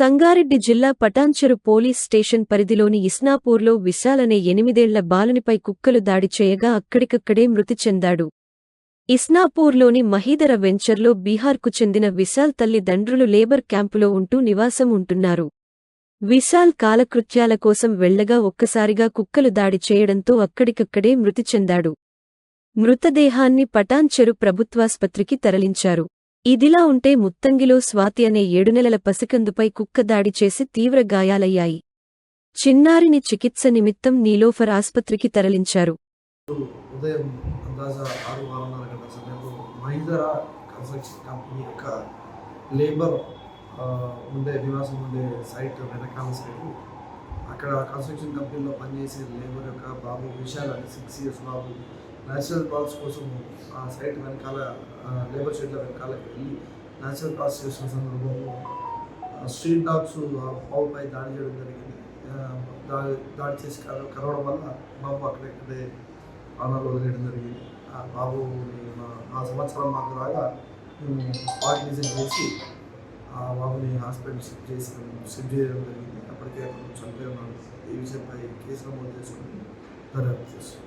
సంగారెడ్డి జిల్లా Patancheru police station పరిధిలోని ఇస్నాపూర్లో విశాల్ అనే ఎనిమిదేళ్ళ బాలునిపై కుక్కలు దాడి చేయగా అక్కడికక్కడే మృతి చెందాడు. ఇస్నాపూర్లోని మహీదర వెంచర్లో బీహార్కు చెందిన విశాల్ తల్లిదండ్రులు లేబర్ క్యాంపులో ఉంటూ నివాసం ఉంటున్నారు. విశాల్ కాలకృత్యాల కోసం వెళ్ళగా ఒక్కసారిగా కుక్కలు దాడి చేయడంతో అక్కడికక్కడే మృతి చెందాడు. మృతదేహాన్ని పటాన్చెరు ప్రభుత్వాస్పత్రికి తరలించారు. ఇదిలా ఉంటే ముత్తంగిలో స్వాతి అనే ఏడు నెలల పసికందుపై కుక్క దాడి చేసి తీవ్ర గాయాలయ్యాయి. చిన్నారిని చికిత్స నిమిత్తం నీలోఫర్ ఆస్పత్రికి తరలించారు. ఉదయం కంపెనీ యొక్క లేబర్ ఉండే నివాసం ఉండే సైట్ వెనకాల సైడ్ అక్కడ కన్స్ట్రక్షన్ కంపెనీలో పనిచేసే లేబర్ యొక్క బాబు విశాల్ అని సిక్స్ ఇయర్స్ బాబు నేచురల్ పాల్స్ కోసం ఆ సైట్ వెనకాల లేబర్ షెడ్ల వెనకాల వెళ్ళి నేచురల్ పాల్స్ చేసిన సందర్భంలో స్ట్రీట్ డాగ్స్ ఆ బాబుపై దాడి చేయడం జరిగింది. దాడి దాడి చేసి కర- కరవడం వల్ల బాబు అక్కడెక్కడే ప్రాణాలు వదిలేయడం జరిగింది. ఆ బాబుని ఆ సంవత్సరం మాకు రాగా మేము పార్టీ డిజైన్ చేసి ఆ బాబుని హాస్పిటల్ షిఫ్ట్ చేసి షిఫ్ట్ చేయడం జరిగింది. అప్పటికే అతను చనిపోయి ఉన్నాడు ఈ విషయంపై కేసు నమోదు చేసుకుని దర్యాప్తు చేస్తాం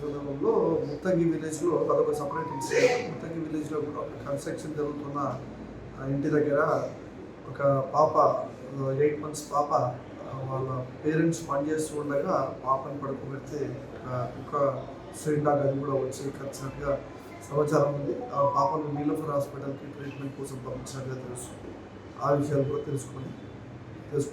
సందర్భంలో ముత్తంగి విలేజ్లో అదొక సపరేట్ ఇన్సిడెంట్ ముత్తంగి విలేజ్లో కూడా ఒక కన్స్ట్రక్షన్ జరుగుతున్న ఆ, ఇంటి దగ్గర ఒక పాప ఎయిట్ మంత్స్ పాప వాళ్ళ పేరెంట్స్ పనిచేస్తూ ఉండగా పాపని పడుకోబెడితే ఒక కుక్క స్ట్రీట్ అది కూడా వచ్చి ఖచ్చితంగా సమాచారం ఉంది. ఆ పాపను నీలోఫర్ హాస్పిటల్కి ట్రీట్మెంట్ కోసం పంపించినట్టుగా తెలుస్తుంది ఆ విషయాలు కూడా తెలుసుకొని Because